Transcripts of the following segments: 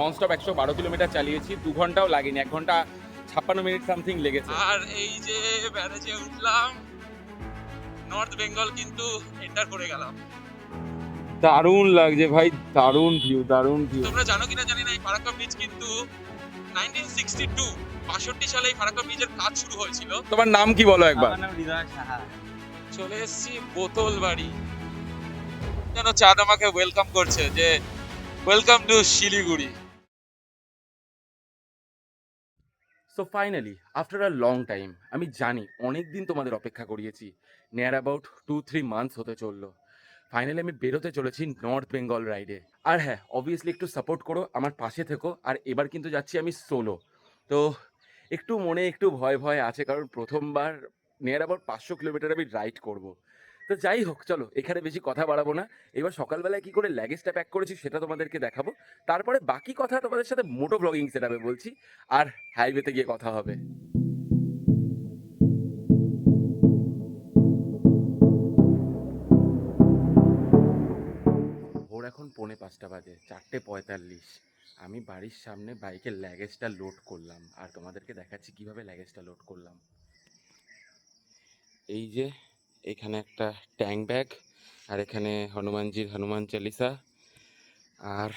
Nonstop একশো বারো kilometre চালিয়েছি। দু ঘন্টাও লাগেনি এক ঘণ্টা ছাপ্পান্ন মিনিট সামথিং লেগেছে। আর এই যে ব্যারেজে উঠলাম নর্থ বেঙ্গল কিন্তু এন্টার করে গেলাম। দারুণ লাগছে ভাই দারুণ ভিউ দারুণ ভিউ তোমরা জানো কিনা জানি না এই ফারাক্কা ব্রিজ কিন্তু 1962 বাষট্টি সালে এই ফারাক্কা ব্রিজের কাজ শুরু হয়েছিল। তোমার নাম কি বলো একবার? আমার নাম হৃদয় সাহা। চলে এসেছি বোতল বাড়ি যেন চাঁদ আমাকে ওয়েলকাম করছে যে welcome to Siliguri. So finally after a long time আমি জানি অনেক দিন তোমাদের অপেক্ষা করিয়েছি। Near about two three months হতে চলল। ফাইনালি আমি বেরোতে চলেছি নর্থ বেঙ্গল রাইডে আর হ্যাঁ অবভিয়াসলি একটু সাপোর্ট করো, আমার পাশে থেকো। আর এবার কিন্তু যাচ্ছি আমি সোলো তো একটু মনে, একটু ভয় ভয় আছে কারণ প্রথমবার নিয়ার অ্যাবাউট পাঁচশো কিলোমিটার আমি রাইড করব। তো যাই হোক, চলো, এখানে বেশি কথা বাড়াবো না। এবার সকালবেলায় কি করে ল্যাগেজটা প্যাক করেছি সেটা তোমাদেরকে দেখাবো। তারপরে বাকি কথা তোমাদের সাথে মোটো ব্লগিং সেটাবে বলছি, আর হাইওয়েতে গিয়ে কথা হবে। ভোর এখন পৌনে পাঁচটা বাজে, চারটে পঁয়তাল্লিশ। আমি বাড়ির সামনে বাইকের ল্যাগেজটা লোড করলাম, আর তোমাদেরকে দেখাচ্ছি কীভাবে ল্যাগেজটা লোড করলাম। এই যে এখানে একটা ট্যাং ব্যাগ আর এখানে হনুমানজির হনুমান চালিসা। আর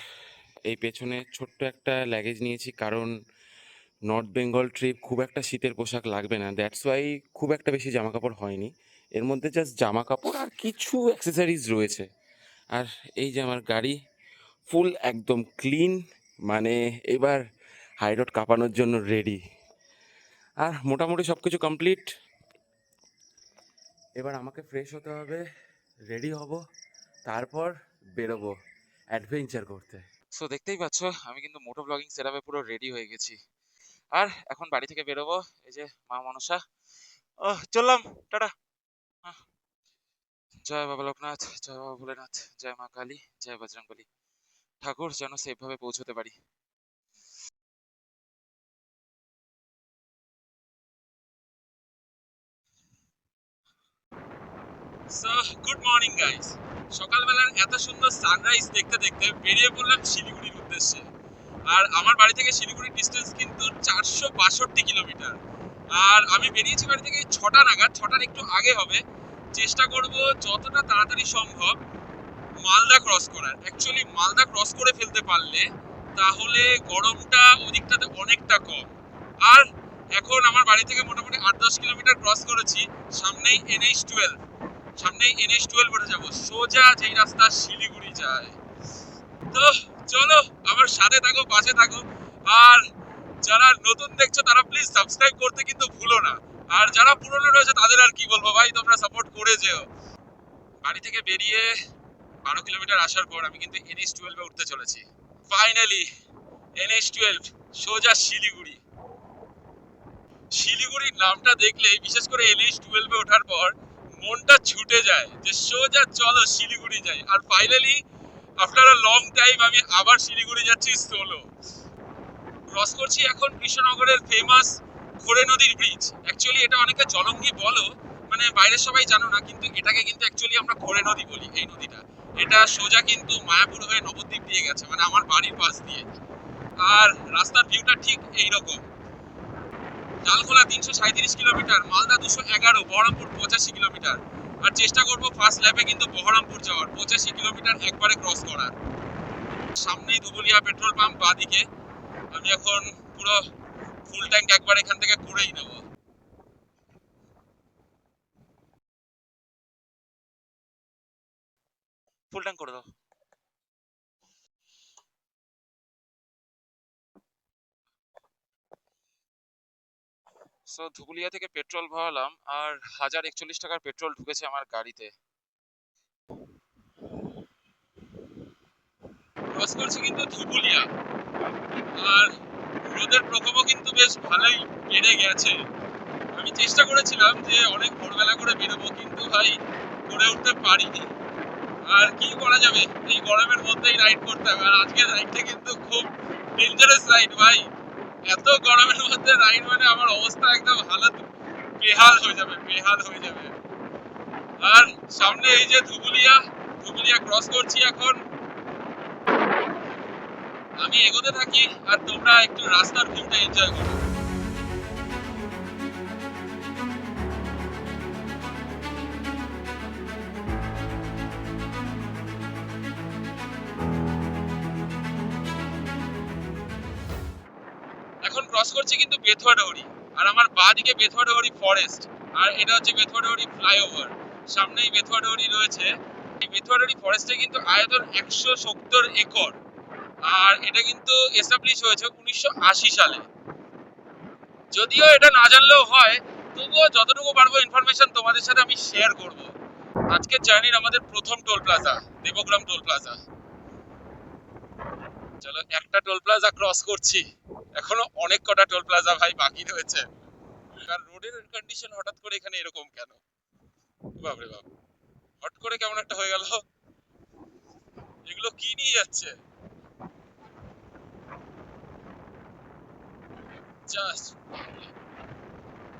এই পেছনে ছোট্ট একটা ল্যাগেজ নিয়েছি, কারণ নর্থ বেঙ্গল ট্রিপ খুব একটা শীতের পোশাক লাগবে না। দ্যাটস ওয়াই খুব একটা বেশি জামা কাপড় হয়নি। এর মধ্যে জাস্ট জামা কাপড় আর কিছু অ্যাক্সেসরিজ রয়েছে। আর এই যে আমার গাড়ি ফুল একদম ক্লিন মানে এবার হাই রোড কাঁপানোর জন্য রেডি আর মোটামুটি সব কিছু কমপ্লিট এবার আমাকে ফ্রেশ হতে হবে রেডি হব, তারপর বেরোবো অ্যাডভেঞ্চার করতে। সো দেখতেই পাচ্ছ, আমি কিন্তু মোটো ব্লগিং সেটআপে পুরো রেডি হয়ে গেছি। আর এখন বাড়ি থেকে বেরোবো, এই যে মা মনসা। ও চললাম, টাটা। জয় বাবা লোকনাথ, জয় বাবা ভোলেনাথ, জয় মা কালী, জয় বজরংবলী। ঠাকুর যেন সেফভাবে পৌঁছতে পারি। সো গুড মর্নিং গাইস সকালবেলার এত সুন্দর সানরাইজ দেখতে দেখতে বেরিয়ে পড়লাম শিলিগুড়ির উদ্দেশ্যে। আর আমার বাড়ি থেকে শিলিগুড়ির ডিস্টেন্স কিন্তু চারশো বাষট্টি কিলোমিটার। আর আমি বেরিয়েছি বাড়ি থেকে ছটা নাগাদ, ছটার একটু আগে হবে। চেষ্টা করব যতটা তাড়াতাড়ি সম্ভব মালদা ক্রস করার। অ্যাকচুয়ালি মালদা ক্রস করে ফেলতে পারলে তাহলে গরমটা ওদিকটাতে অনেকটা কম। আর এখন আমার বাড়ি থেকে মোটামুটি আট দশ কিলোমিটার ক্রস করেছি, সামনেই এনএইচ টুয়েলভ এনএইচ টুয়েলভ সোজা যেই রাস্তা শিলিগুড়ি যায়। তো চলো, আমার সাথে থাকো, পাশে থাকো। আর যারা নতুন দেখছ, তারা প্লিজ সাবস্ক্রাইব করতে কিন্তু ভুলো না। আর যারা পুরনো রয়েছে, তাদের আর কি বলব? ভাই, তোমরা সাপোর্ট করে যেও। বাড়ি থেকে বেরিয়ে বারো কিলোমিটার আসার পর আমি কিন্তু এনএইচ টুয়েলভে উঠতে চলেছি। ফাইনালি এনএইচ টুয়েলভ সোজা শিলিগুড়ি। শিলিগুড়ির নামটা দেখলে বিশেষ করে এনএইচ টুয়েলভে ওঠার পর মনটা ছুটে যায় যে সোজা চলো শিলিগুড়ি যাই। আর finally after a long time আমি আবার শিলিগুড়ি যাচ্ছি সোলো ক্রস করছি এখন কৃষ্ণনগরের ফেমাস খোরে নদীর ব্রিজ অ্যাকচুয়ালি এটা অনেকে জলঙ্গি বলো মানে বাইরের সবাই জানো না, কিন্তু এটাকে কিন্তু অ্যাকচুয়ালি আমরা খোরে নদী বলি, এই নদীটা। এটা সোজা কিন্তু মায়াপুর হয়ে নবদ্বীপ দিয়ে গেছে মানে আমার বাড়ির পাশ দিয়ে। আর রাস্তার ভিউটা ঠিক এইরকম। ডালখোলা তিনশো সাঁত্রিশ কিলোমিটার, মালদা দুশো এগারো, বহরমপুর পঁচাশি কিলোমিটার। আর চেষ্টা করব ফার্স্ট ল্যাপে কিন্তু বহরমপুর যাওয়ার, পঁচাশি কিলোমিটার একবারে ক্রস করার। সামনেই দুবুলিয়া পেট্রোল পাম্প বাদিকে। আমি এখন পুরো ফুল ট্যাঙ্ক একবার এখান থেকে করেই নেব। ফুল ট্যাঙ্ক করে দাও। সো ধুবুলিয়া থেকে পেট্রোল ভরালাম আর হাজার একচল্লিশ টাকার পেট্রোল ঢুকেছে আমার গাড়িতে। ক্রস করছি কিন্তু ধুবুলিয়া। আর রোদের প্রকোপও কিন্তু বেশ ভালোই বেড়ে গেছে। আমি চেষ্টা করেছিলাম যে অনেক ভোরবেলা করে বেরোবো, কিন্তু ভাই করে উঠতে পারিনি। আর কি করা যাবে? এই গরমের মধ্যেই রাইড করতে হবে। আর আজকের রাইডটা কিন্তু খুব ডেঞ্জারাস রাইড ভাই। এত গরমের মধ্যে রাইড মানে আমার অবস্থা একদম হালত বেহাল হয়ে যাবে, বেহাল হয়ে যাবে। আর সামনে এই যে ধুবুলিয়া ধুবুলিয়া ক্রস করছি এখন। আমি এগোতে থাকি আর তোমরা একটু রাস্তার ভিউটা এনজয় করো। ক্রস করছি কিন্তু বেথুয়া ডহরি আর আমার বাঁ দিকে বেথুয়া ডহরি ফরেস্ট আর এটা হচ্ছে বেথুয়া ডহরি ফ্লাইওভার সামনেই বেথুয়া ডহরি রয়েছে। এই বেথুয়া ডহরি ফরেস্টে কিন্তু আয়তন একশো সত্তর একর। আর এটা কিন্তু এস্টাবলিশ হয়েছে উনিশশো আশি সালে। যদিও এটা না জানলেও হয়, তবুও যতটুকু পারব ইনফরমেশন তোমাদের সাথে আমি শেয়ার করব। আজকের জার্নির আমাদের প্রথম toll plaza Debagram toll plaza চলো একটা টোল প্লাজা ক্রস করছি। এখনও অনেক কটা টোল প্লাজা ভাই বাকি রয়েছে। আর রোডের কন্ডিশন হঠাৎ করে এখানে এরকম কেন? বাপরে বাপ। হট করে কেমন একটা হয়ে গেল। এগুলো কি নিয়ে যাচ্ছে?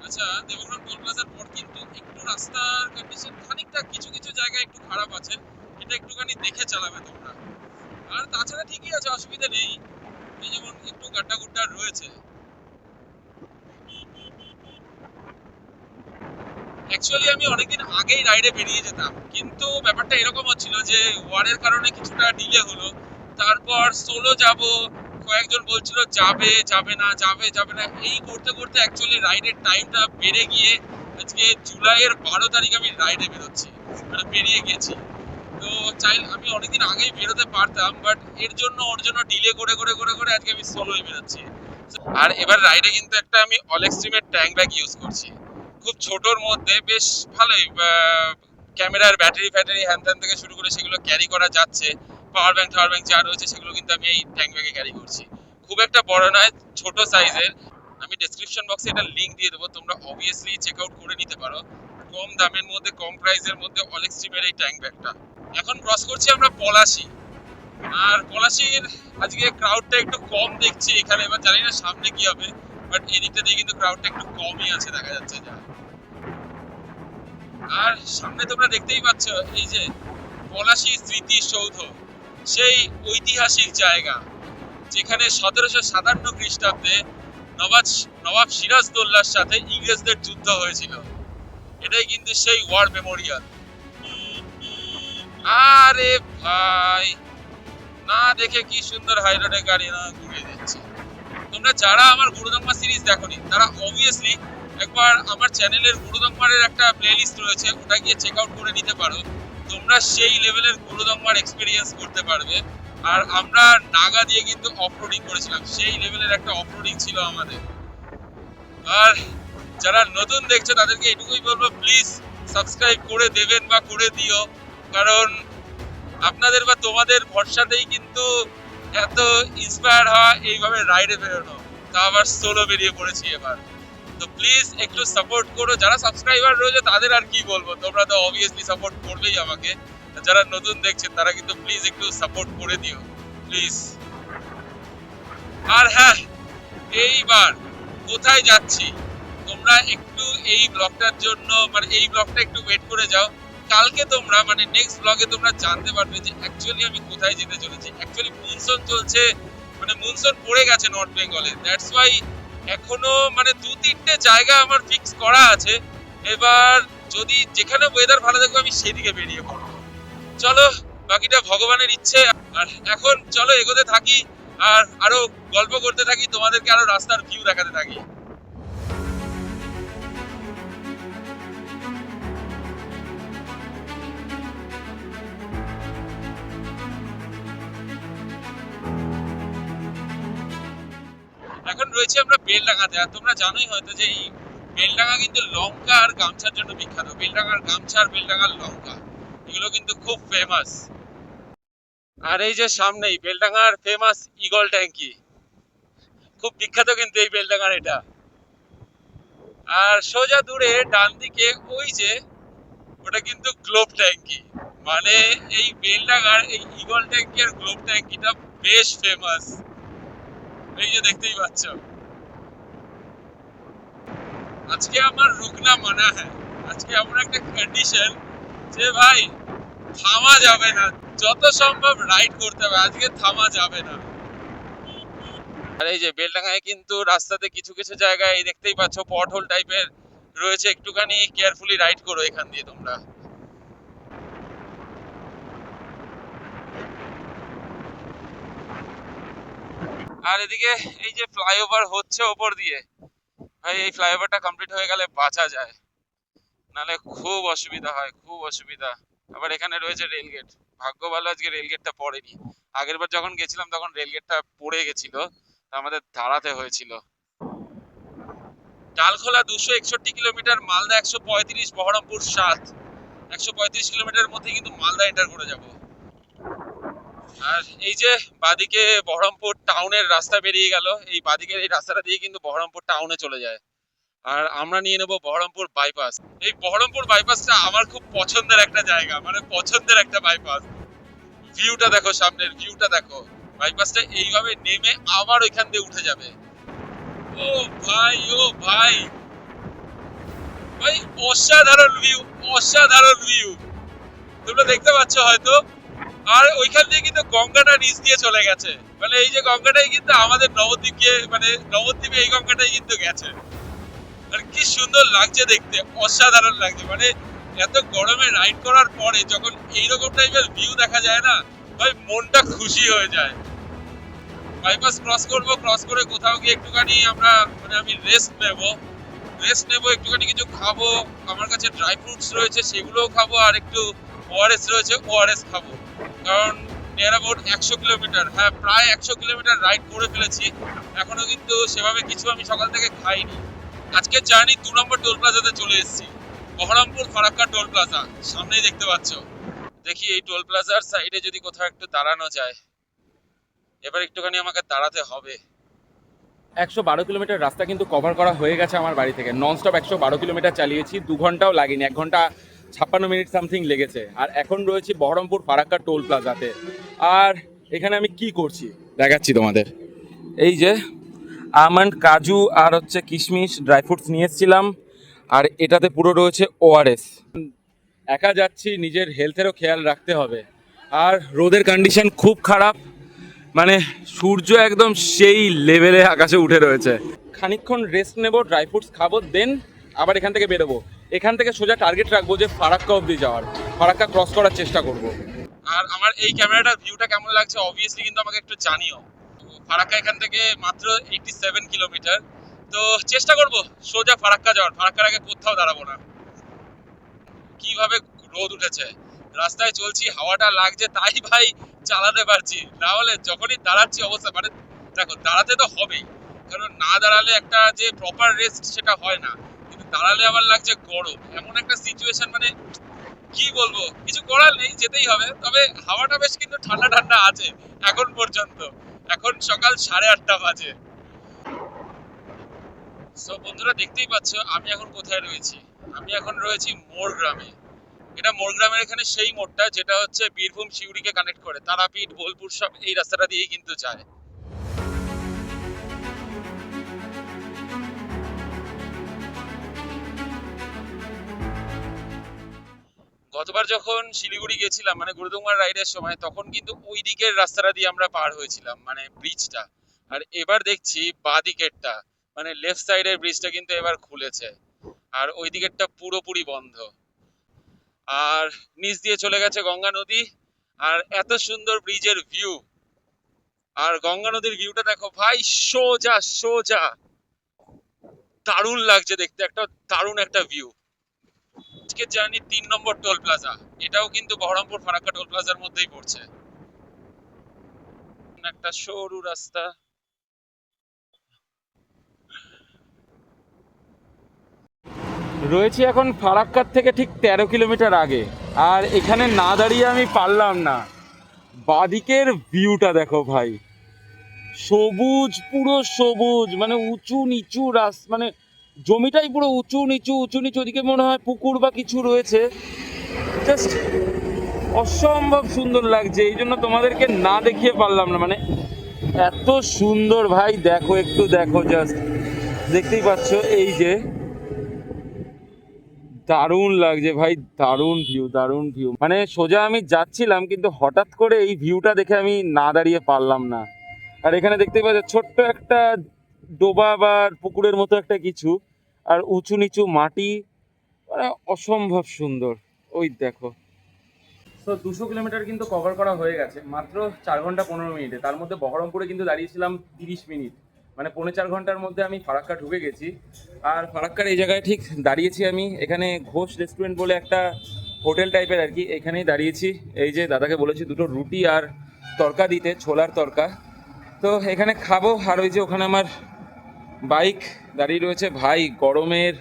আচ্ছা দেবগ্রাম টোল প্লাজার পর কিন্তু একটু রাস্তার কন্ডিশন খানিকটা কিছু কিছু জায়গায় একটু খারাপ আছে। এটা একটুখানি দেখে চালাবে তোমরা। আর তাছাড়া ঠিকই আছে, অসুবিধা নেই। যেমন একটু রয়েছে। অ্যাকচুয়ালি আমি অনেকদিন আগেই রাইডে বেরিয়ে যেতাম, কিন্তু ব্যাপারটা এরকম হচ্ছিল যে ওয়ারের কারণে কিছুটা ডিলে হলো। তারপর সোলো যাব, কয়েকজন বলছিল, যাবে যাবে না, যাবে যাবে না। এই করতে করতে অ্যাকচুয়ালি রাইডের টাইমটা বেড়ে গিয়ে আজকে জুলাইয়ের বারো তারিখ আমি রাইডে বেরোচ্ছি মানে বেরিয়ে গেছি তো চাই আমি অনেকদিন আগেই বেরোতে পারতাম বাট এর জন্য, ওর জন্য ডিলে করে করে করে করে আজকে আমি সোলোই বেরোচ্ছি। আর এবার রাইডে কিন্তু একটা আমি অলেক্সট্রিমের ট্যাঙ্ক ব্যাগ ইউজ করছি। খুব ছোটোর মধ্যে বেশ ভালোই ক্যামেরার ব্যাটারি ফ্যাটারি হ্যান ত্যান থেকে শুরু করে সেগুলো ক্যারি করা যাচ্ছে। পাওয়ার ব্যাংক টাওয়ার ব্যাংক যা রয়েছে সেগুলো কিন্তু আমি এই ট্যাঙ্ক ব্যাগে ক্যারি করছি। খুব একটা বড় নয়, ছোট সাইজের আমি ডেসক্রিপশন বক্সে এটা লিংক দিয়ে দেবো, তোমরা অবভিয়াসলি চেক আউট করে নিতে পারো। কম দামের মধ্যে, কম প্রাইসের মধ্যে অলেক্সট্রিমের এই ট্যাঙ্ক ব্যাগটা এখন ক্রস করছি আমরা পলাশি। আর পলাশির আজকে ক্রাউডটা একটু কম দেখছি এখানে, এবার জানি না সামনে কি হবে বাট এদিকটা দিয়ে কিন্তু ক্রাউডটা একটু কমই আছে, দেখা যাচ্ছে যা। আর সামনে তোমরা দেখতেই পাচ্ছ, এই যে পলাশি স্মৃতি সৌধ সেই ঐতিহাসিক জায়গা, যেখানে সতেরোশো সাতান্ন খ্রিস্টাব্দে নবাব নবাব সিরাজদৌল্লার সাথে ইংরেজদের যুদ্ধ হয়েছিল। এটাই কিন্তু সেই ওয়ার মেমোরিয়াল। আরে ভাই। না দেখে কি সুন্দর হাই রোডে গাড়ি না ঘুরে দিচ্ছে। তোমরা যারা আমার গুরুদম্মা সিরিজ দেখোনি, তারা অবভিয়াসলি একবার আমার চ্যানেলের গুরুদম্মারের একটা প্লেলিস্ট রয়েছে, ওটা গিয়ে চেক আউট করে নিতে পারো। তোমরা সেই লেভেলের গুরুদম্মার এক্সপিরিয়েন্স করতে পারবে। আর আমরা নাগা দিয়ে কিন্তু অফরোডিং করেছিলাম, সেই লেভেলের একটা অফরোডিং ছিল আমাদের। আর যারা নতুন দেখছ, তাদেরকে এটুকুই বলব প্লিজ সাবস্ক্রাইব করে দেবেন বা করে দিও। কারণ আপনাদের বা তোমাদের ভরসাতেই কিন্তু এত ইন্সপায়ার হওয়া এইভাবে রাইডে বেরোনো। তা আবার সোলো বেরিয়ে পড়েছি এবার। তো প্লিজ একটু সাপোর্ট করো। যারা সাবস্ক্রাইবার রয়েছে, তাদের আর কি বলব? তোমরা তো অবভিয়াসলি সাপোর্ট করবেই আমাকে। যারা নতুন দেখছেন, তারা কিন্তু প্লিজ একটু সাপোর্ট করে দিও। প্লিজ আর হ্যাঁ এইবার কোথায় যাচ্ছি? তোমরা একটু এই ব্লগটার জন্য মানে এই ব্লগটা একটু ওয়েট করে যাও। কালকে তোমরা মানে নেক্সট ব্লগে তোমরা জানতে পারবে যে অ্যাকচুয়ালি আমি কোথায় যেতে চলেছি। অ্যাকচুয়ালি মুনসন চলছে মানে মুনসন পড়ে গেছে নর্থ বেঙ্গলে দ্যাটস ওয়াই এখনও মানে দু তিনটে জায়গা আমার ফিক্স করা আছে। এবার যদি যেখানে ওয়েদার ভালো থাকবে, আমি সেদিকে বেরিয়ে পড়ব। চলো, বাকিটা ভগবানের ইচ্ছে। আর এখন চলো এগোতে থাকি, আর আরও গল্প করতে থাকি, তোমাদেরকে আরও রাস্তার ভিউ দেখাতে থাকি। এখন রয়েছে আমরা বেলডাঙ্গাতে। আর তোমরা জানোই হয়তো যে এই বেলডাঙ্গা কিন্তু লঙ্কা আর গামছার জন্য বিখ্যাত। বেলডাঙ্গার গামছা আর বেলডাঙ্গার লঙ্কা, এগুলো কিন্তু খুব ফেমাস আর এই যে সামনেই, বেলডাঙ্গার ফেমাস ইগল ট্যাঙ্কি। খুব বিখ্যাত কিন্তু এই বেলডাঙ্গার এটা। আর সোজা দূরে ডান দিকে ওই যে ওটা কিন্তু গ্লোব ট্যাঙ্কি। মানে এই বেলডাঙ্গার এই ইগল ট্যাঙ্কি আর গ্লোব ট্যাঙ্কিটা বেশ ফেমাস এই যে দেখতেই পাচ্ছ। আজকে আমার রুকনা আজকে এমন একটা কন্ডিশন যে ভাই, থামা যাবে না। যত সম্ভব রাইড করতে হবে। আজকে থামা যাবে না। আর এই যে বেলডাঙ্গায় কিন্তু রাস্তাতে কিছু কিছু জায়গায় দেখতেই পাচ্ছ পট হোল টাইপের রয়েছে। একটুখানি কেয়ারফুলি রাইড করো এখান দিয়ে তোমরা। আর এদিকে এই যে ফ্লাইওভার হচ্ছে ওপর দিয়ে, ভাই, এই ফ্লাইওভারটা কমপ্লিট হয়ে গেলে বাঁচা যায়। নালে খুব অসুবিধা হয়, খুব অসুবিধা। আবার এখানে রয়েছে রেলগেট ভাগ্য ভালো আজকে রেলগেটটা পড়েনি। আগের বার যখন গেছিলাম, তখন রেলগেটটা পড়ে গেছিল। আমাদের দাঁড়াতে হয়েছিল। ডালখোলা দুশো একষট্টি কিলোমিটার, মালদা একশো পঁয়ত্রিশ, বহরমপুর সাত। একশো পঁয়ত্রিশ কিলোমিটারের মধ্যে কিন্তু মালদা এন্টার করে যাব। আর এই যে বাদিকে বহরমপুর টাউনের রাস্তা বেরিয়ে গেল, এই বাদিকের এই রাস্তাটা দিয়ে কিন্তু বহরমপুর টাউনে চলে যায়। আর আমরা নিয়ে নেব বহরমপুর বাইপাস এই বহরমপুর বাইপাসটা আমার খুব পছন্দের একটা জায়গা মানে পছন্দের একটা বাইপাস ভিউটা দেখো সামনের, ভিউটা দেখো। বাইপাসটা এইভাবে নেমে আবার ওইখান দিয়ে উঠে যাবে। ও ভাই ও ভাই। ভাই, অসাধারণ ভিউ অসাধারণ ভিউ তোমরা দেখতে পাচ্ছ হয়তো আর ওইখান দিয়ে কিন্তু গঙ্গাটা নিচ দিয়ে চলে গেছে। মানে এই যে গঙ্গাটাই কিন্তু আমাদের নবদ্বীপকে মানে নবদ্বীপে এই গঙ্গাটাই কিন্তু গেছে। আর কি সুন্দর লাগছে দেখতে, অসাধারণ লাগছে। মানে এত গরমে রাইড করার পরে যখন এইরকম টাইপের ভিউ দেখা যায় না, ভাই মনটা খুশি হয়ে যায়। বাইপাস ক্রস করব ক্রস করে কোথাও গিয়ে একটুখানি আমরা মানে আমি রেস্ট নেব। রেস্ট নেব, একটুখানি কিছু খাব। আমার কাছে ড্রাই ফ্রুটস রয়েছে, সেগুলোও খাব, আর একটু ওআরএস রয়েছে ওআরএস খাব। কারণ নিয়ার অ্যাবাউট একশো কিলোমিটার। হ্যাঁ প্রায় একশো কিলোমিটার রাইড করে ফেলেছি। এখনও কিন্তু সেভাবে কিছু আমি সকাল থেকে খাইনি। আজকে জার্নি দু নম্বর টোল প্লাজাতে চলে এসেছি। বহরমপুর ফারাক্কা টোল প্লাজা সামনেই দেখতে পাচ্ছ। দেখি এই টোল প্লাজার সাইডে যদি কোথাও একটু দাঁড়ানো যায়। এবার একটুখানি আমাকে দাঁড়াতে হবে। একশো বারো কিলোমিটার রাস্তা কিন্তু কভার করা হয়ে গেছে আমার বাড়ি থেকে। নন স্টপ একশো বারো কিলোমিটার চালিয়েছি। দু ঘন্টাও লাগেনি। এক ঘণ্টা ছাপ্পান্ন মিনিট সামথিং লেগেছে। আর এখন রয়েছি বহরমপুর ফারাক্কা টোল প্লাজাতে। আর এখানে আমি কি করছি? দেখাচ্ছি তোমাদের। এই যে আমন্ড, কাজু আর হচ্ছে কিশমিশ ড্রাই ফ্রুটস নিয়ে এসেছিলাম। আর এটাতে পুরো রয়েছে ওআরএস একা যাচ্ছি, নিজের হেলথেরও খেয়াল রাখতে হবে। আর রোদের কন্ডিশন খুব খারাপ। মানে সূর্য একদম সেই লেভেলে আকাশে উঠে রয়েছে। খানিকক্ষণ রেস্ট নেব ড্রাই ফ্রুটস খাব দেন আবার এখান থেকে বেরোবো। এখান থেকে সোজা টার্গেট রাখব যে ফারাক্কা অবধি যাওয়ার। ফারাক্কা ক্রস করার চেষ্টা করব। আর আমার এই ক্যামেরাটার ভিউটা কেমন লাগছে অবভিয়াসলি কিন্তু আমাকে একটু জানিও। ফারাক্কা এখান থেকে মাত্র এইটি সেভেন কিলোমিটার তো চেষ্টা করব সোজা ফারাক্কা যাওয়ার। ফারাক্কার আগে কোথাও দাঁড়াবো না। কীভাবে রোদ উঠেছে। রাস্তায় চলছি, হাওয়াটা লাগছে, তাই ভাই চালাতে পারছি। না হলে যখনই দাঁড়াচ্ছি অবস্থা মানে দেখো, দাঁড়াতে তো হবেই। কারণ না দাঁড়ালে একটা যে প্রপার রেস্ট সেটা হয় না। কিন্তু দাঁড়ালে আবার লাগছে গরম। এমন একটা সিচুয়েশন মানে কি বলব? কিছু করার নেই, যেতেই হবে। তবে হাওয়াটা বেশ কিন্তু ঠান্ডা ঠান্ডা আছে এখন পর্যন্ত। এখন সকাল সাড়ে আটটা বাজে। সো বন্ধুরা, দেখতেই পাচ্ছ, আমি এখন কোথায় রয়েছি? আমি এখন রয়েছি মোর গ্রামে এটা মোর গ্রামের এখানে সেই মোড়টা, যেটা হচ্ছে বীরভূম শিউরিকে কানেক্ট করে। তারাপীঠ, বোলপুর সব এই রাস্তাটা দিয়েই কিন্তু যায়। গতবার যখন শিলিগুড়ি গেছিলাম মানে গুরুদুমার রাইডের সময়, তখন কিন্তু ওই দিকের রাস্তাটা দিয়ে আমরা পার হয়েছিলাম মানে ব্রিজটা আর এবার দেখছি বাঁ দিকেরটা মানে লেফট সাইডের ব্রিজটা কিন্তু এবার খুলেছে। আর ওই দিকেরটা পুরোপুরি বন্ধ। আর নিচ দিয়ে চলে গেছে গঙ্গা নদী, আর এত সুন্দর ব্রিজের ভিউ আর গঙ্গা নদীর ভিউটা দেখো, ভাই, সোজা সোজা। দারুণ লাগছে দেখতে, একটা দারুণ একটা ভিউ আজকের জার্নি তিন নম্বর টোল প্লাজা। এটাও কিন্তু বহরমপুর ফারাক্কা টোল প্লাজার মধ্যেই পড়ছে। একটা সরু রাস্তা। রয়েছি এখন ফারাক্কার থেকে ঠিক তেরো কিলোমিটার আগে। আর এখানে না দাঁড়িয়ে আমি পারলাম না। বাদিকের ভিউটা দেখো ভাই। সবুজ, পুরো সবুজ মানে উঁচু নিচু রাস মানে জমিটাই পুরো উঁচু, নিচু উঁচু, নিচু, ওদিকে মনে হয় পুকুর বা কিছু রয়েছে। জাস্ট অসম্ভব সুন্দর লাগছে, এই জন্য তোমাদেরকে না দেখিয়ে পারলাম না। মানে এত সুন্দর ভাই, দেখো, একটু দেখো জাস্ট দেখতেই পাচ্ছ, এই যে দারুণ লাগছে ভাই, দারুণ ভিউ দারুণ ভিউ মানে সোজা আমি যাচ্ছিলাম, কিন্তু হঠাৎ করে এই ভিউটা দেখে আমি না দাঁড়িয়ে পারলাম না। আর এখানে দেখতেই পাচ্ছ, ছোট্ট একটা ডোবা বা পুকুরের মতো একটা কিছু। আর উঁচু নিচু মাটি মানে অসম্ভব সুন্দর। ওই দেখো। তো দুশো কিলোমিটার কিন্তু কভার করা হয়ে গেছে। মাত্র চার ঘণ্টা পনেরো মিনিটে। তার মধ্যে বহরমপুরে কিন্তু দাঁড়িয়েছিলাম তিরিশ মিনিট। মানে পৌনে চার ঘণ্টার মধ্যে আমি ফারাক্কা ঢুকে গেছি। আর ফারাক্কার এই জায়গায় ঠিক দাঁড়িয়েছি আমি। এখানে ঘোষ রেস্টুরেন্ট বলে একটা হোটেল টাইপের আর কি। এখানেই দাঁড়িয়েছি। এই যে দাদাকে বলেছি দুটো রুটি আর তরকা দিতে, ছোলার তরকা। তো এখানে খাব। আর ওই যে ওখানে আমার বাইক দাঁড়িয়ে রয়েছে। ভাই, গরমের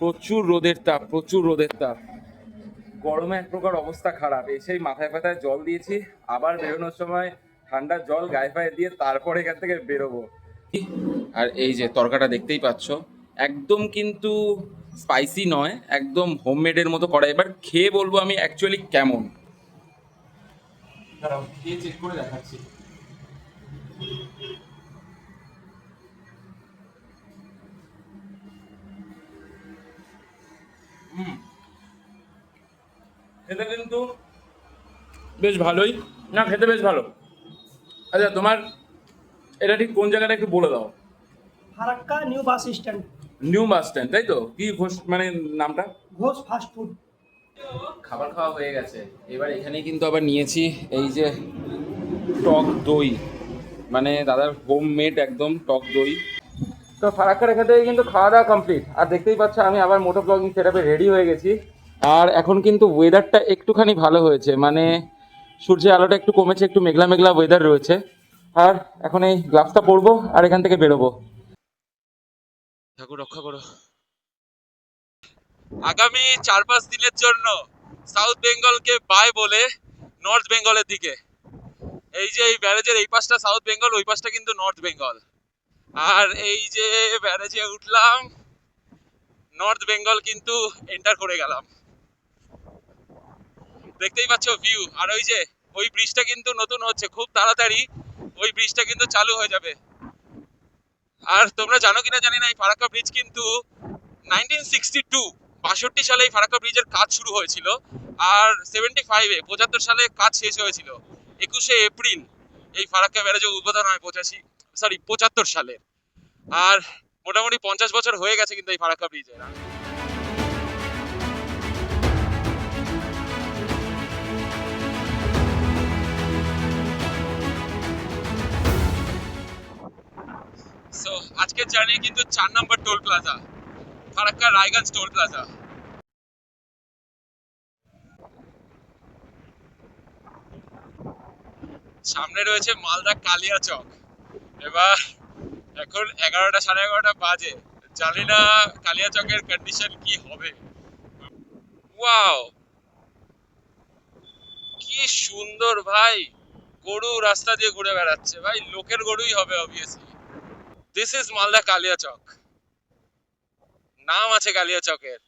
প্রচুর রোদের তাপ, প্রচুর রোদের তাপ। গরমে এক প্রকার অবস্থা খারাপ। এসেই মাথায় ফাথায় জল দিয়েছি, আবার বেরোনোর সময় ঠান্ডা জল গায়ে ফায়ে দিয়ে তারপরে এখান থেকে বেরোবো। আর এই যে তরকাটা দেখতেই পাচ্ছ, একদম কিন্তু স্পাইসি নয়, একদম হোমমেডের মতো করা এবার খেয়ে বলব আমি অ্যাকচুয়ালি কেমন। দাঁড়াও, খেয়ে চেক করে দেখাচ্ছি। বেশ ভালোই। না খেতে বেশ ভালো। আচ্ছা তোমার এটা ঠিক কোন জায়গাটা একটু বলে দাও। Farakka new bus stand. New bus stand তাই তো? কি ঘোষ মানে নামটা? Ghosh fast food. খাবার খাওয়া হয়ে গেছে। এবার এখানে কিন্তু আবার নিয়েছি এই যে টক দই। মানে দাদার হোম মেড একদম টক দই। তো ফারাক্কার এখান থেকে কিন্তু খাওয়া দাওয়া কমপ্লিট আর দেখতেই পাচ্ছ আমি আবার মোটো ব্লগিং সেটআপে রেডি হয়ে গেছি। আর এখন কিন্তু ওয়েদারটা একটুখানি ভালো হয়েছে। মানে সূর্যের আলোটা একটু কমেছে, একটু মেঘলা মেঘলা ওয়েদার রয়েছে। আর এখন এই গ্লাভসটা পরবো আর এখান থেকে বেরোবো। ঠাকুর, রক্ষা করো। আগামী চার পাঁচ দিনের জন্য সাউথ বেঙ্গলকে বাই বলে নর্থ বেঙ্গলের দিকে। এই যে এই ব্যারেজের এই পাশটা সাউথ বেঙ্গল ওই পাশটা কিন্তু নর্থ বেঙ্গল আর এই যে ব্যারেজে উঠলাম নর্থ বেঙ্গল কিন্তু এন্টার করে গেলাম। দেখতেই পাচ্ছ ভিউ আর ওই যে, ওই ব্রিজটা কিন্তু নতুন হচ্ছে, খুব তাড়াতাড়ি ওই ব্রিজটা কিন্তু চালু হয়ে যাবে। আর তোমরা জানো কিনা জানি না, এই ফারাক্কা ব্রিজ কিন্তু নাইনটিন সিক্সটি টু বাষট্টি সালে এই ফারাক্কা ব্রিজের কাজ শুরু হয়েছিল। আর সেভেন্টি ফাইভে পঁচাত্তর সালে কাজ শেষ হয়েছিল। একুশে এপ্রিল এই ফারাক্কা ব্যারেজের উদ্বোধন হয়, পঁচাশি সরি পঁচাত্তর সালে। আর মোটামুটি পঞ্চাশ বছর হয়ে গেছে কিন্তু এই ফারাক্কা ব্রিজের সো আজকের জার্নি কিন্তু চার নম্বর toll plaza Farakka Raiganj toll plaza সামনে রয়েছে মালদা কালিয়া চক। এবার এখন এগারোটা সাড়ে এগারোটা বাজে। জানি না কালিয়া চকের কন্ডিশন কি হবে। ওয়াও কি সুন্দর ভাই। গরু রাস্তা দিয়ে ঘুরে বেড়াচ্ছে। ভাই, লোকের গরুই হবে obviously this is Malda Kaliachak নাম আছে কালিয়া চকের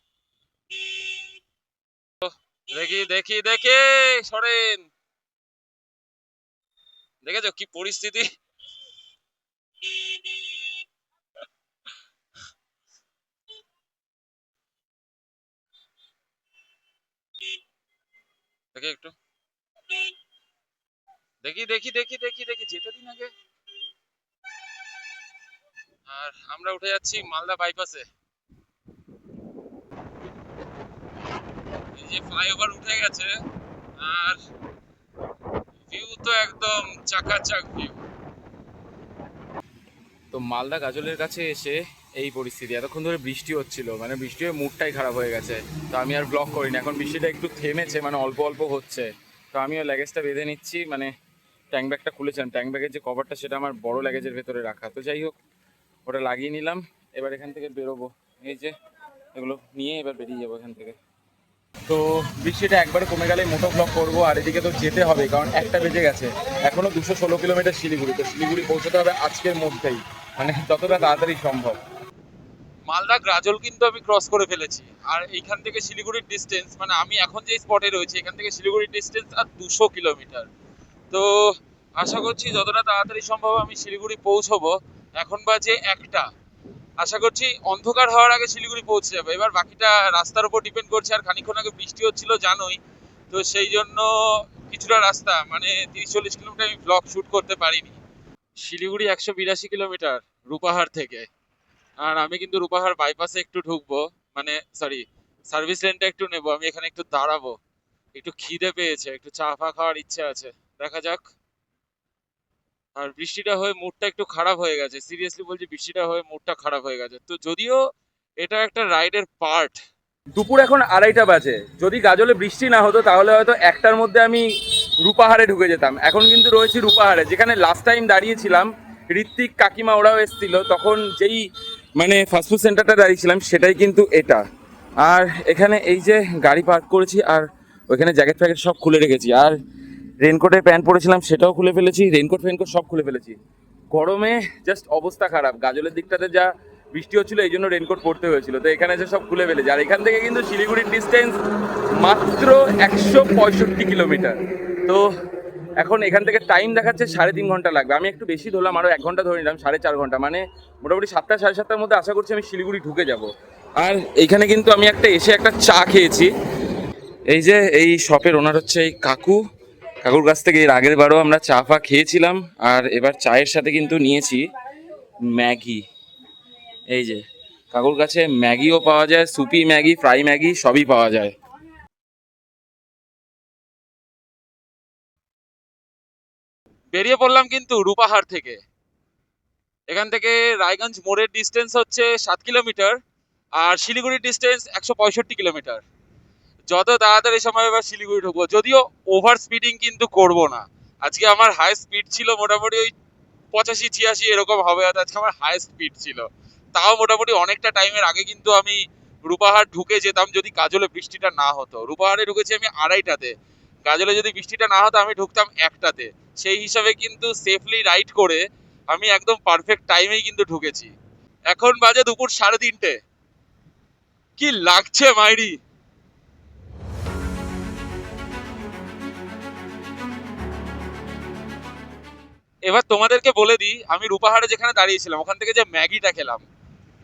দেখি দেখি, দেখে, সরেন। দেখেছ কি পরিস্থিতি? দেখে একটু। দেখি দেখি দেখি দেখি দেখি, যেতে দিন আগে। আর আমরা উঠে যাচ্ছি মালদা বাইপাসে। এই যে ফ্লাইওভার উঠে গেছে, আর ভিউ তো একদম চাকাচাক ভিউ তো মালদা গাজলের কাছে এসে এই পরিস্থিতি, এতক্ষণ ধরে বৃষ্টি হচ্ছিল মানে বৃষ্টি হয়ে মুডটাই খারাপ হয়ে গেছে। তো আমি আর ব্লক করিনি, এখন বৃষ্টিটা একটু থেমেছে মানে অল্প অল্প হচ্ছে। তো আমিও ল্যাগেজটা বেঁধে নিচ্ছি মানে ট্যাঙ্ক ব্যাগটা খুলেছিলাম। ট্যাঙ্ক ব্যাগের যে কভারটা সেটা আমার বড় ল্যাগেজের ভেতরে রাখা। তো যাই হোক ওটা লাগিয়ে নিলাম, এবার এখান থেকে বেরোবো। এই যে, এগুলো নিয়ে এবার বেরিয়ে যাব এখান থেকে। তো বৃষ্টিটা একবারে কমে গেলে মোটো ব্লক করব, আর এদিকে তো যেতে হবে, কারণ একটা বেজে গেছে। এখনও দুশো ষোলো কিলোমিটার শিলিগুড়ি, তো শিলিগুড়ি পৌঁছতে হবে আজকের মধ্যেই। মানে যতটা তাড়াতাড়ি সম্ভব। মালদা গ্রাজল কিন্তু আমি ক্রস করে ফেলেছি, আর এইখান থেকে শিলিগুড়ির ডিস্টেন্স মানে আমি এখন যে স্পটে রয়েছি, এখান থেকে শিলিগুড়ির ডিস্টেন্স আর দুশো কিলোমিটার। তো আশা করছি যতটা তাড়াতাড়ি সম্ভব আমি শিলিগুড়ি পৌঁছবো এখন বাজে একটা। আশা করছি অন্ধকার হওয়ার আগে শিলিগুড়ি পৌঁছে যাবে। এবার বাকিটা রাস্তার উপর ডিপেন্ড করছে, আর খানিক্ষণ আগে বৃষ্টি হচ্ছিল, জানোই। তো সেই জন্য কিছুটা রাস্তা মানে তিরিশ চল্লিশ কিলোমিটার আমি ব্লগ শুট করতে পারিনি। শিলিগুড়ি একশো বিরাশি কিলোমিটার রূপাহার থেকে। আর আমি কিন্তু রূপাহার বাইপাসে একটু ঢুকবো। মানে সরি সার্ভিস লেনটা একটু নেব। আমি এখানে একটু দাঁড়াবো। একটু খিদে পেয়েছে, একটু চা ফা খাওয়ার ইচ্ছে আছে। দেখা যাক। আর বৃষ্টিটা হয়ে মুডটা একটু খারাপ হয়ে গেছে। সিরিয়াসলি বলছি, বৃষ্টিটা হয়ে মুডটা খারাপ হয়ে গেছে। তো যদিও এটা একটা রাইডের পার্ট দুপুর এখন আড়াইটা বাজে। যদি গাজলে বৃষ্টি না হতো, তাহলে হয়তো একটার মধ্যে আমি রূপাহারে ঢুকে যেতাম। এখন কিন্তু রয়েছি রূপাহারে। যেখানে লাস্ট টাইম দাঁড়িয়েছিলাম, ঋত্বিক কাকিমা ওরাও এসেছিল। তখন যেই মানে ফাস্টফুড সেন্টারটা দাঁড়িয়েছিলাম, সেটাই কিন্তু এটা। আর এখানে এই যে গাড়ি পার্ক করেছি, আর ওইখানে জ্যাকেট ফ্যাকেট সব খুলে রেখেছি। আর রেনকোটের প্যান্ট পরেছিলাম, সেটাও খুলে ফেলেছি রেনকোট ফেনকোট সব খুলে ফেলেছি। গরমে জাস্ট অবস্থা খারাপ, গাজলের দিকটাতে যা বৃষ্টি হচ্ছিল, এই জন্য রেনকোট পরতে হয়েছিল। তো এখানে এসে সব খুলে ফেলেছি। আর এখান থেকে কিন্তু শিলিগুড়ির ডিস্টেন্স মাত্র একশো পঁয়ষট্টি কিলোমিটার তো এখন এখান থেকে টাইম দেখাচ্ছে সাড়ে তিন ঘণ্টা লাগবে। আমি একটু বেশি ধরলাম আরও এক ঘণ্টা ধরে নিলাম, সাড়ে চার ঘণ্টা। মানে মোটামুটি সাতটা, সাড়ে সাতটার মধ্যে আশা করছি আমি শিলিগুড়ি ঢুকে যাব। আর এইখানে কিন্তু আমি একটা এসে একটা চা খেয়েছি। এই যে এই শপের ওনার হচ্ছে এই কাকু। কাকুর কাছ থেকে এর আগের বারও আমরা চা ফা খেয়েছিলাম, আর এবার চায়ের সাথে কিন্তু নিয়েছি ম্যাগি। এই যে, কাকুর কাছে ম্যাগিও পাওয়া যায়, সুপি ম্যাগি, ফ্রাই ম্যাগি সবই পাওয়া যায়। বেরিয়ে পড়লাম কিন্তু রূপাহার থেকে। এখান থেকে রায়গঞ্জ মোড়ের ডিস্টেন্স হচ্ছে সাত কিলোমিটার, আর শিলিগুড়ির ডিস্টেন্স একশো পঁয়ষট্টি কিলোমিটার। যত তাড়াতাড়ি সময় এবার শিলিগুড়ি ঢুকবো। যদিও ওভার স্পিডিং কিন্তু করব না। আজকে আমার হাই স্পিড ছিল মোটামুটি ওই পঁচাশি, ছিয়াশি এরকম হবে হয়তো আজকে আমার হাই স্পিড ছিল। তাও মোটামুটি অনেকটা টাইমের আগে কিন্তু আমি রূপাহার ঢুকে যেতাম যদি কাজলে বৃষ্টিটা না হতো। রূপাহারে ঢুকেছি আমি আড়াইটাতে। গাজলে যদি বৃষ্টিটা না হতো, আমি ঢুকতাম একটাতে। সেই হিসাবে কিন্তু সেফলি রাইড করে আমি একদম পারফেক্ট টাইমেই কিন্তু ঢুকেছি। এখন বাজে দুপুর সাড়ে তিনটে। কি লাগছে মাইরি? এবার তোমাদেরকে বলে দিই, আমি রূপাহারে যেখানে দাঁড়িয়েছিলাম, ওখান থেকে যে ম্যাগিটা খেলাম।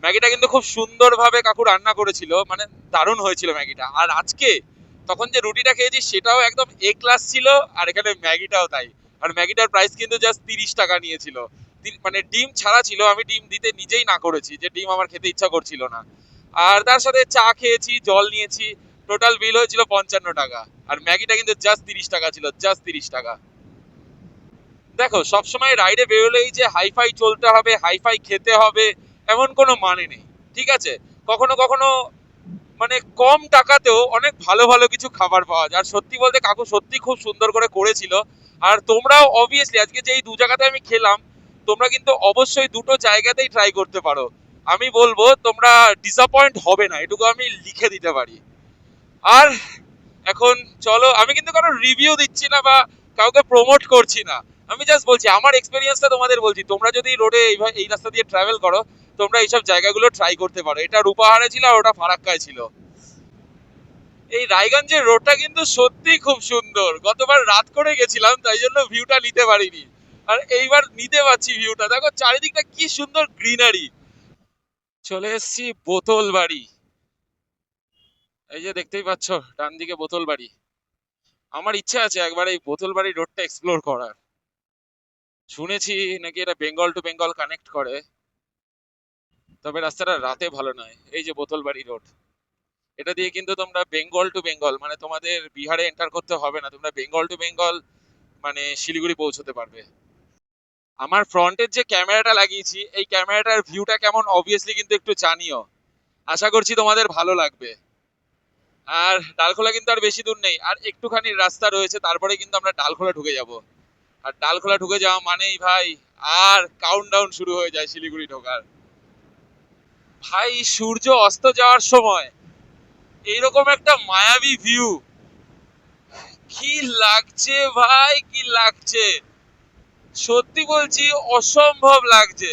ম্যাগিটা কিন্তু খুব সুন্দরভাবে কাকু রান্না করেছিল মানে দারুণ হয়েছিল ম্যাগিটা। আর আজকে তখন যে রুটিটা খেয়েছি, সেটাও একদম এ ক্লাস ছিল, আর এখানে ম্যাগিটাও তাই। আর ম্যাগিটার প্রাইস কিন্তু জাস্ট তিরিশ টাকা নিয়েছিল। মানে ডিম ছাড়া ছিল, আমি ডিম দিতে নিজেই না করেছি, যে ডিম আমার খেতে ইচ্ছা করছিল না। আর তার সাথে চা খেয়েছি, জল নিয়েছি টোটাল বিল হয়েছিল পঞ্চান্ন টাকা। আর ম্যাগিটা কিন্তু জাস্ট তিরিশ টাকা ছিল জাস্ট তিরিশ টাকা। দেখো, সবসময় রাইডে বেরোলেই যে হাইফাই চলতে হবে হাইফাই খেতে হবে, এমন কোনো মানে নেই, ঠিক আছে? কখনো কখনো মানে কম টাকাতেও অনেক ভালো ভালো কিছু খাবার পাওয়া যায়। আর সত্যি বলতে কাকু সত্যি খুব সুন্দর করে করেছিল। আর তোমরাও অবভিয়াসলি আজকে যে এই দু জায়গাতে আমি খেলাম, তোমরা কিন্তু অবশ্যই দুটো জায়গাতেই ট্রাই করতে পারো। আমি বলব, তোমরা ডিসঅ্যাপয়েন্ট হবে না, এটুকু আমি লিখে দিতে পারি। আর এখন চলো, আমি কিন্তু কারও রিভিউ দিচ্ছি না বা কাউকে প্রমোট করছি না। আমি জাস্ট বলছি, আমার এক্সপিরিয়েন্সটা তোমাদের বলছি। তোমরা যদি রোডে এই রাস্তা দিয়ে ট্রাভেল করো, তোমরা এইসব জায়গাগুলো ট্রাই করতে পারো। এটা রূপাহারে ছিল আর ওটা ফারাক্কায় ছিল। এই রায়গঞ্জের রোডটা কিন্তু সত্যি খুব সুন্দর। গতবার রাত করে গেছিলাম, তাই জন্য ভিউটা নিতে পারিনি। আর এইবার নিতে পারছি ভিউটা দেখো, চারিদিকটা কি সুন্দর গ্রিনারি চলে এসেছি বোতল বাড়ি এই যে দেখতেই পাচ্ছ ডান দিকে বোতল বাড়ি আমার ইচ্ছা আছে একবার এই বোতল বাড়ি রোডটা এক্সপ্লোর করার। শুনেছি নাকি এটা বেঙ্গল টু বেঙ্গল কানেক্ট করে। তবে রাস্তাটা রাতে ভালো নয়, এই যে বোতলবাড়ি রোড এটা দিয়ে কিন্তু তোমরা বেঙ্গল টু বেঙ্গল মানে তোমাদের বিহারে এন্টার করতে হবে না, তোমরা বেঙ্গল টু বেঙ্গল মানে শিলিগুড়ি পৌঁছতে পারবে। আমার ফ্রন্টের যে ক্যামেরাটা লাগিয়েছি, এই ক্যামেরাটার ভিউটা কেমন অবভিয়াসলি কিন্তু একটু জানিও। আশা করছি তোমাদের ভালো লাগবে। আর ডালখোলা কিন্তু আর বেশি দূর নেই, আর একটুখানি রাস্তা রয়েছে, তারপরে কিন্তু আমরা ডালখোলা ঢুকে যাব। আর ডালখোলা ঢুকে যাওয়া মানেই ভাই আর কাউন্টডাউন শুরু হয়ে যায় শিলিগুড়ি ঢোকার। ভাই, সূর্য অস্ত যাওয়ার সময় এইরকম একটা মায়াবী ভিউ কি লাগছে ভাই, কি লাগছে? সত্যি বলছি, অসম্ভব লাগছে।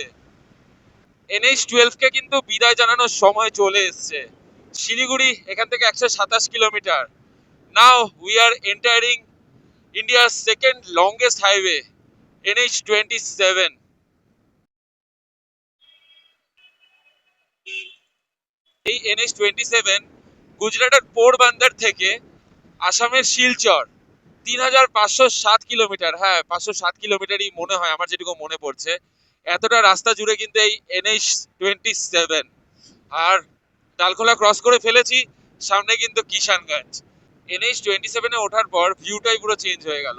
এনএইচ টুয়েলভ কে কিন্তু বিদায় জানানোর সময় চলে এসছে। শিলিগুড়ি এখান থেকে একশো সাতাশ kilometre. Now we are entering ইন্ডিয়ার second longest highway NH twenty seven এই এনএইচ টোয়েন্টি সেভেন গুজরাটের পোরবান্দর থেকে আসামের শিলচর, তিন হাজার পাঁচশো সাত কিলোমিটার। হ্যাঁ পাঁচশো সাত কিলোমিটারই মনে হয়, আমার যেটুকু মনে পড়ছে। এতটা রাস্তা জুড়ে কিন্তু এই এনএইচ টোয়েন্টি সেভেন আর ডালখোলা ক্রস করে ফেলেছি, সামনে কিন্তু কিষানগঞ্জ। এনএইচ টোয়েন্টি সেভেনে ওঠার পর ভিউটাই পুরো চেঞ্জ হয়ে গেল।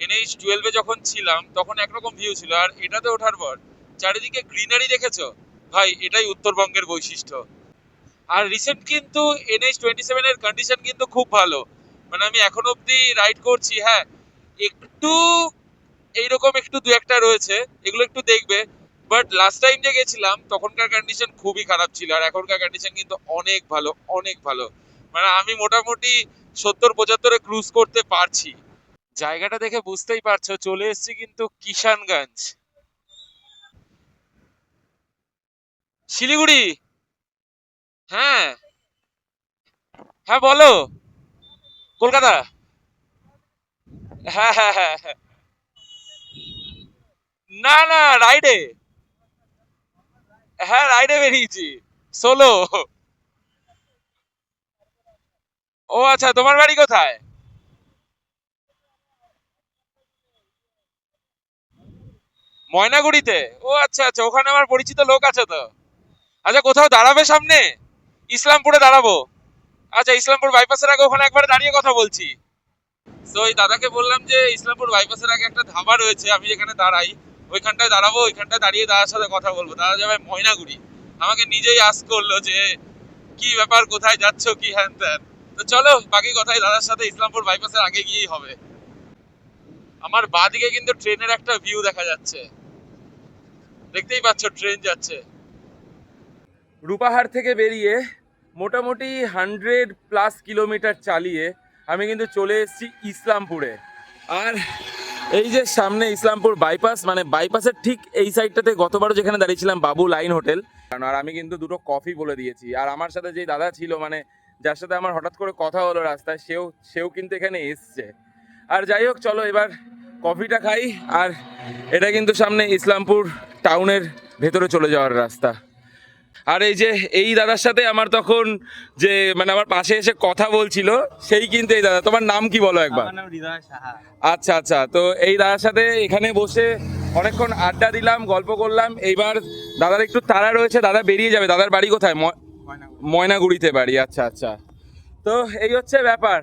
এনএইচ টুয়েলভে যখন ছিলাম, তখন একরকম ভিউ ছিল, আর এটাতে ওঠার পর চারিদিকে গ্রিনারি দেখেছ? ভাই, এটাই উত্তরবঙ্গের বৈশিষ্ট্য। আর রিসেন্ট কিন্তু এনএইচ টোয়েন্টি সেভেনের কন্ডিশন কিন্তু খুব ভালো। মানে আমি এখন অবধি রাইড করছি হ্যাঁ একটু এইরকম একটু দু একটা রয়েছে, এগুলো একটু দেখবে। বাট লাস্ট টাইম যে গেছিলাম, তখনকার কন্ডিশন খুবই খারাপ ছিল, আর এখনকার কন্ডিশন কিন্তু অনেক ভালো অনেক ভালো। মানে আমি মোটামুটি সত্তর পঁচাত্তরে ক্রুজ করতে পারছি। জায়গাটা দেখে বুঝতেই পারছ, চলে এসেছি কিন্তু কিষানগঞ্জ। শিলিগুড়ি? হ্যাঁ। হ্যাঁ বলো। কলকাতা? হ্যাঁ হ্যাঁ হ্যাঁ হ্যাঁ। না না রাইডে হ্যাঁ রাইডে বেরিয়েছি। সোলো ও আচ্ছা তোমার বাড়ি কোথায়? ময়নাগুড়িতে? ও আচ্ছা আচ্ছা ওখানে আমার পরিচিত লোক আছে তো। আচ্ছা কোথাও দাঁড়াবে সামনে? ইসলামপুরে দাঁড়াবো। আচ্ছা ইসলামপুর বাইপাসের আগে ওখানে একবার দাঁড়িয়ে কথা বলছি। তো ওই দাদাকে বললাম যে, ইসলামপুর বাইপাসের আগে একটা ধাবা রয়েছে, আমি যেখানে দাঁড়াই, ওইখানটায় দাঁড়াবো, ওইখানটায় দাঁড়িয়ে দাদার সাথে কথা বলব। দাদা যাবে ময়নাগুড়ি। আমাকে নিজেই আস করল যে, কি ব্যাপার, কোথায় যাচ্ছ, কি হ্যান ত্যান? তো চলো, বাকি কথাই দাদার সাথে ইসলামপুর বাইপাসের আগে গিয়েই হবে। আমার বাদিকে কিন্তু ট্রেনের একটা ভিউ দেখা যাচ্ছে। দেখতেই পাচ্ছ ট্রেন যাচ্ছে। রূপাহার থেকে বেরিয়ে মোটামুটি হান্ড্রেড প্লাস কিলোমিটার চালিয়ে আমি কিন্তু চলে এসেছি ইসলামপুরে। আর এই যে সামনে ইসলামপুর বাইপাস মানে বাইপাসের ঠিক এই সাইডটাতে গতবারও যেখানে দাঁড়িয়েছিলাম, বাবু লাইন হোটেল। আর আমি কিন্তু দুটো কফি বলে দিয়েছি। আর আমার সাথে যে দাদা ছিল মানে যার সাথে আমার হঠাৎ করে কথা হলো রাস্তায় সেও সেও কিন্তু এখানে এসছে। আর যাই হোক চলো এবার কফিটা খাই আর এটা কিন্তু সামনে ইসলামপুর টাউনের ভেতরে চলে যাওয়ার রাস্তা। আর এই যে এই দাদার সাথে আমার তখন যে মানে আমার পাশে এসে কথা বলছিল সেই কিন্তু এই দাদা। তোমার নাম কি বলো একবার? আচ্ছা আচ্ছা। তো এই দাদার সাথে এখানে বসে অনেকক্ষণ আড্ডা দিলাম গল্প করলাম। এইবার দাদার একটু তাড়া রয়েছে দাদা বেরিয়ে যাবে। দাদার বাড়ি কোথায়। ময়নাগুড়িতে বাড়ি আচ্ছা আচ্ছা। তো এই হচ্ছে ব্যাপার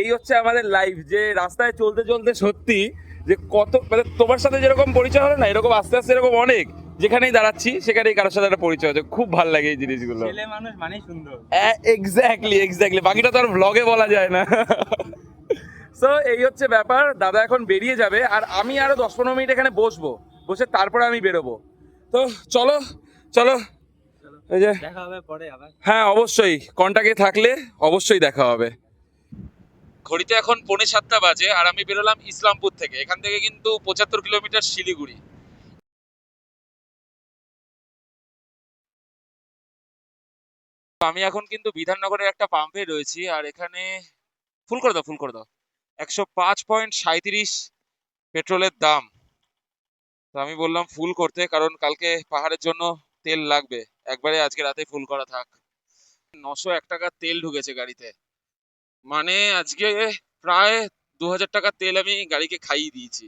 এই হচ্ছে আমাদের লাইফ যে রাস্তায় চলতে চলতে সত্যি যে কত মানে তোমার সাথে যেরকম পরিচয় হলো না এরকম আস্তে আস্তে এরকম অনেক যেখানেই দাঁড়াচ্ছি সেখানেই কারোর সাথে একটা পরিচয় হচ্ছে। খুব ভালো লাগে এই জিনিসগুলো। ছেলে মানুষ মানেই সুন্দর। এক্স্যাক্টলি এক্স্যাক্টলি বাকিটা তো আর ব্লগে বলা যায় না। সো এই হচ্ছে ব্যাপার দাদা এখন বেরিয়ে যাবে আর আমি আরও দশ পনেরো মিনিট এখানে বসবো বসে তারপরে আমি বেরোবো। তো চলো চলো। এই যে দেখা হবে পরে আবার। হ্যাঁ অবশ্যই। কন্টাক্টে থাকলে অবশ্যই দেখা হবে। ঘড়িতে এখন পৌনে সাতটা বাজে আর আমি বেরোলাম ইসলামপুর থেকে। এখান থেকে কিন্তু পঁচাত্তর কিলোমিটার শিলিগুড়ি। আমি এখন কিন্তু বিধাননগরের একটা পাম্পে রয়েছি আর এখানে ফুল করে দাও ফুল করে দাও। একশো পাঁচ পয়েন্ট সাঁইত্রিশ পেট্রোলের দাম। তো আমি বললাম ফুল করতে কারণ কালকে পাহাড়ের জন্য তেল লাগবে। একবারে আজকে রাতে ফুল করা থাক। নশো এক টাকার তেল ঢুকেছে গাড়িতে। মানে আজকে প্রায় দু হাজার টাকার তেল আমি গাড়িকে খাইয়ে দিয়েছি।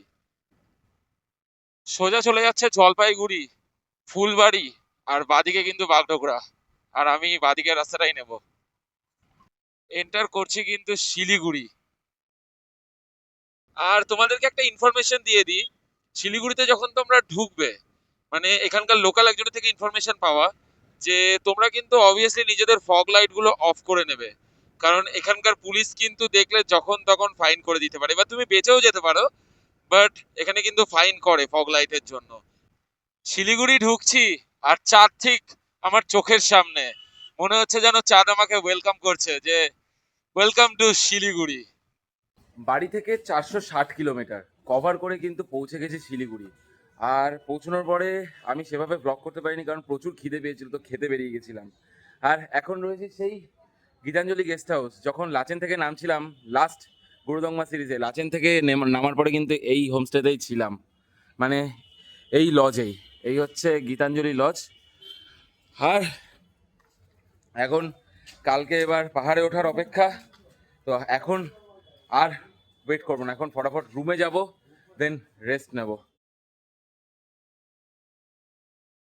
সোজা চলে যাচ্ছে জলপাইগুড়ি, ফুলবাড়ি আর বাদিকে কিন্তু বাগডোগরা। আর আমি বাদিকের রাস্তাটাই নেব। এন্টার করছি কিন্তু শিলিগুড়ি। আর তোমাদেরকে একটা ইনফরমেশন দিয়ে দিই, শিলিগুড়িতে যখন তোমরা ঢুকবে মানে এখানকার লোকাল একজনের থেকে ইনফরমেশন পাওয়া যে তোমরা কিন্তু অবভিয়াসলি নিজেদের ফগ লাইটগুলো অফ করে নেবে। কারণ এখানকার পুলিশ কিন্তু দেখলে যখন তখন ফাইন করে দিতে পারে। এবার তুমি বেঁচেও যেতে পারো বাট এখানে কিন্তু ফাইন করে ফগ লাইটের জন্য। শিলিগুড়ি ঢুকছি, আর চাঁদ ঠিক আমার চোখের সামনে। মনে হচ্ছে যেন চাঁদ আমাকে ওয়েলকাম করছে যে ওয়েলকাম টু শিলিগুড়ি। বাড়ি থেকে চারশো ষাট কিলোমিটার কভার করে কিন্তু পৌঁছে গেছি শিলিগুড়ি। আর পৌঁছানোর পরে আমি সেভাবে ব্লগ করতে পারিনি, কারণ প্রচুর খিদে পেয়েছিল, তো খেতে বেরিয়ে গেছিলাম। আর এখন রয়েছে সেই গীতাঞ্জলি গেস্ট হাউস যখন লাচেন থেকে নামছিলাম লাস্ট গুরুদংমা সিরিজে লাচেন থেকে নেম- নামার পরে কিন্তু এই হোমস্টেতেই ছিলাম। মানে এই লজেই এই হচ্ছে গীতাঞ্জলি লজ আর এখন কালকে এবার পাহাড়ে ওঠার অপেক্ষা, তো এখন আর ওয়েট করব না, এখন ফটাফট রুমে যাব দেন রেস্ট নেব।